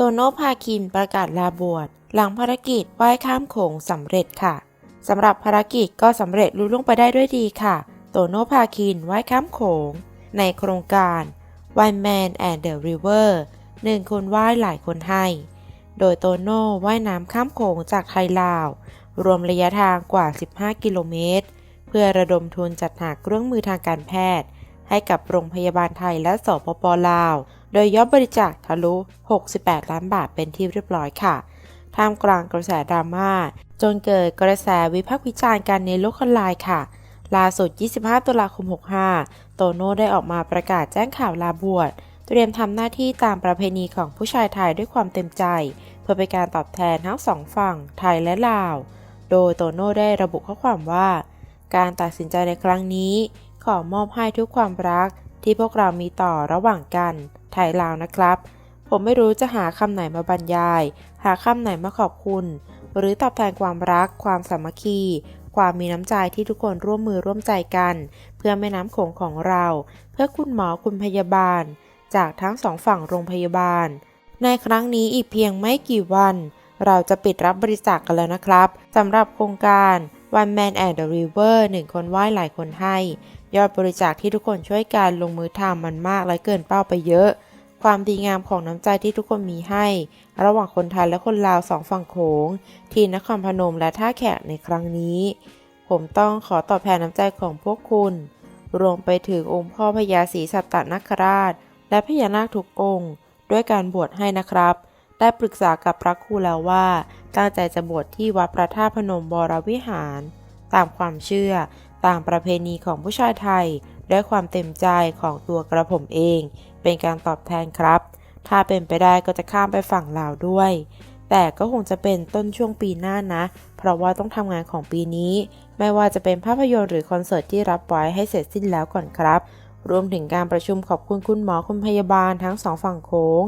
โตโน่พาคินประกาศลาบวชหลังภารกิจว่ายข้ามโขงสำเร็จค่ะสำหรับภารกิจก็สำเร็จลุล่วงไปได้ด้วยดีค่ะ โตโน่พาคินว่ายข้ามโขง ในโครงการ One Man and the River หนึ่งคนว่ายหลายคนให้ โดยโตโน่ว่ายน้ำข้ามโขงจากไทยลาว รวมระยะทางกว่า 15 กิโลเมตร เพื่อระดมทุนจัดหาเครื่องมือทางการแพทย์ ให้กับโรงพยาบาลไทยและสปปลาว โดยยอดบริจาคทะลุ 68 ล้านบาทเป็นที่เรียบร้อยค่ะ ท่ามกลางกระแสดราม่า จนเกิดกระแสวิพากษ์วิจารณ์กันในโลกออนไลน์ค่ะ ล่าสุด 25 ตุลาคม 65 โตโน่ได้ออกมาประกาศแจ้งข่าวลาบวช เตรียมทำหน้าที่ตามประเพณีของผู้ชายไทยด้วยความเต็มใจ เพื่อเป็นการตอบแทนทั้งสองฝั่งไทยและลาว โดยโตโน่ได้ระบุข้อความว่า การตัดสินใจในครั้งนี้ ขอมอบให้ทุกความรักที่พวกเรามีต่อระหว่างกัน ทยลาวนะครับ ผมไม่รู้จะหาคำไหนมาบรรยาย หาคำไหนมาขอบคุณ หรือตอบแทนความรัก ความสามัคคี ความมีน้ำใจที่ทุกคนร่วมมือร่วมใจกัน เพื่อแม่น้ำโขงของเรา เพื่อคุณหมอคุณพยาบาล จากทั้งสองฝั่งโรงพยาบาล ในครั้งนี้อีกเพียงไม่กี่วัน เราจะปิดรับบริจาคกกันแล้วนะครับสำหรับโครงการ One Man and the River หนึ่งคนว่ายหลายคนให้ ยอดบริจาคที่ทุกคนช่วยกันลงมือทำมันมากและเกินเป้าไปเยอะ ความดีงามของน้ำใจที่ทุกคนมีให้ ระหว่างคนไทยและคนลาวสองฝั่งโขง ที่นครพนมและท่าแขกในครั้งนี้ ผมต้องขอตอบแทนน้ำใจของพวกคุณ รวมไปถึงองค์พ่อพญาศรีสัตตนคราช และพญานาคทุกองค์ ด้วยการบวชให้นะครับ ได้ปรึกษากับพระครูแล้วว่าตั้งใจจะบวชที่วัดพระธาตุพนมบรวิหาร ตามความเชื่อตามประเพณีของผู้ชายไทย ด้วยความเต็มใจของตัวกระผมเอง เป็นการตอบแทนครับ ถ้าเป็นไปได้ก็จะข้ามไปฝั่งลาวด้วย แต่ก็คงจะเป็นต้นช่วงปีหน้านะ เพราะว่าต้องทำงานของปีนี้ ไม่ว่าจะเป็นภาพยนตร์หรือคอนเสิร์ตที่รับไว้ให้เสร็จสิ้นแล้วก่อนครับรวมถึงการประชุมขอบคุณคุณหมอคุณพยาบาลทั้งสองฝั่งโค้ง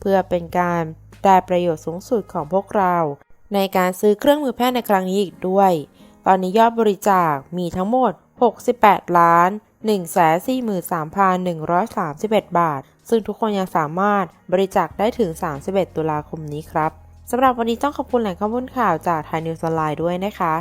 เพื่อเป็นการได้ประโยชน์สูงสุดของพวกเรา ในการซื้อเครื่องมือแพทย์ในครั้งนี้อีกด้วย ตอนนี้ยอดบริจาคมีทั้งหมด 68 ล้าน 143,131 บาท ซึ่งทุกคนยังสามารถบริจาคได้ถึง 31 ตุลาคมนี้ครับ สำหรับวันนี้ต้องขอบคุณแหล่งข้อมูลข่าวจากไทยนิวส์ออนไลน์ด้วยนะคะ